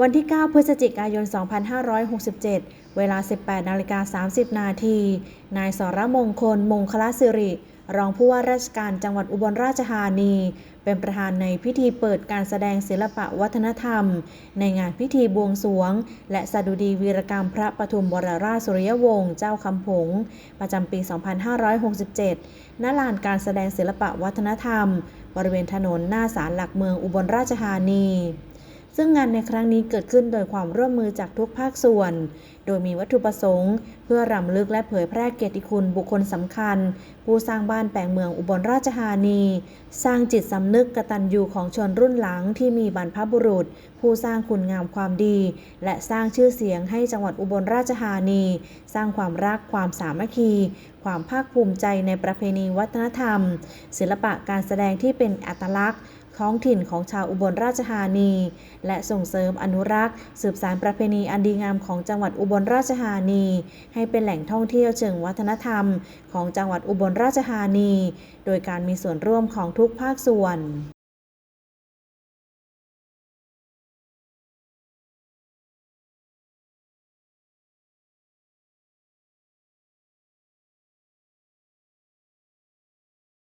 วันที่ 9 พฤศจิกายน 2567 เวลา 18นาฬิกา30 นาที นายสรมงคล มงคลสิริ รองผู้ว่าราชการจังหวัดอุบลราชธานี เป็นประธานในพิธีเปิดการแสดงศิลปะวัฒนธรรม ในงานพิธีบวงสรวง และสดุดีวีรกรรมพระปฐุมวรราชสุริยวงศ์เจ้าคำผง ประจำปี 2567 ณ ลานการแสดงศิลปะวัฒนธรรม บริเวณถนนหน้าศาลหลักเมืองอุบลราชธานี ซึ่งงานในครั้งนี้เกิดขึ้นโดยความร่วมมือจากทุกภาคส่วน โดยมีวัตถุประสงค์ เพื่อรำลึกและเผยแพร่เกียรติคุณบุคคลสำคัญ ผู้สร้างบ้านแปลงเมืองอุบลราชธานี สร้างจิตสำนึกกตัญญูของชนรุ่นหลังที่มีบรรพบุรุษ ผู้สร้างคุณงามความดี และสร้างชื่อเสียงให้จังหวัดอุบลราชธานี สร้างความรักความสามัคคี ความภาคภูมิใจในประเพณีวัฒนธรรม ศิลปะการแสดงที่เป็นอัตลักษณ์ ท้องถิ่นของชาวอุบลราชธานี และส่งเสริมอนุรักษ์ สืบสานประเพณีอันดีงามของจังหวัดอุบลราชธานี ให้เป็นแหล่งท่องเที่ยวเชิงวัฒนธรรม ของจังหวัดอุบลราชธานี โดยการมีส่วนร่วมของทุกภาคส่วน